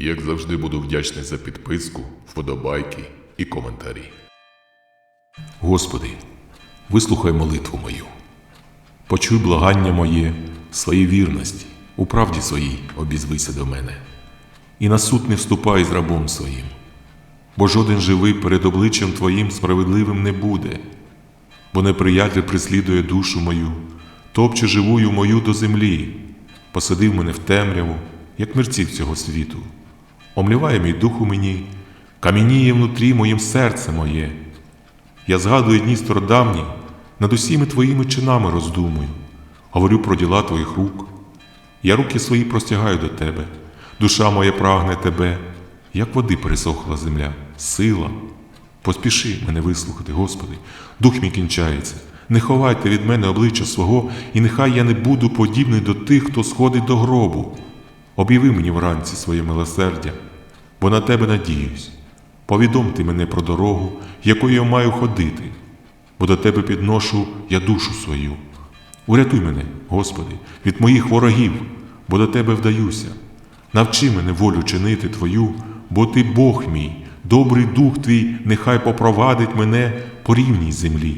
Як завжди буду вдячний за підписку, вподобайки і коментарі. Господи, вислухай молитву мою. Почуй благання моє, своїй вірності, у правді своїй обізвися до мене. І на суд не вступай з рабом своїм, бо жоден живий перед обличчям Твоїм справедливим не буде, бо неприятель прислідує душу мою, топче живую мою до землі, посадив мене в темряву, як мерців цього світу. Омліває мій дух у мені, кам'яніє внутрі моїм серце моє. Я згадую дні стародавні, над усіми твоїми чинами роздумую, говорю про діла твоїх рук. Я руки свої простягаю до тебе, душа моя прагне тебе, як води пересохла земля, сила. Поспіши мене вислухати, Господи, дух мій кінчається. Не ховайте від мене обличчя свого, і нехай я не буду подібний до тих, хто сходить до гробу. Об'яви мені вранці своє милосердя, бо на тебе надіюсь. Повідомте мене про дорогу, якою я маю ходити, бо до тебе підношу я душу свою. Урятуй мене, Господи, від моїх ворогів, бо до тебе вдаюся. Навчи мене волю чинити Твою, бо Ти Бог мій, добрий дух Твій, нехай попровадить мене по рівній землі.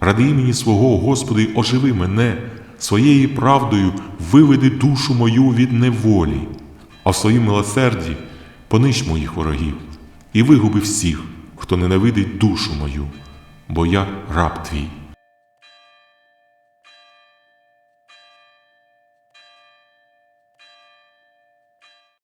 Ради імені свого, Господи, оживи мене, своєю правдою виведи душу мою від неволі, а в своїм милосерді понищ моїх ворогів і вигуби всіх, хто ненавидить душу мою, бо я раб Твій.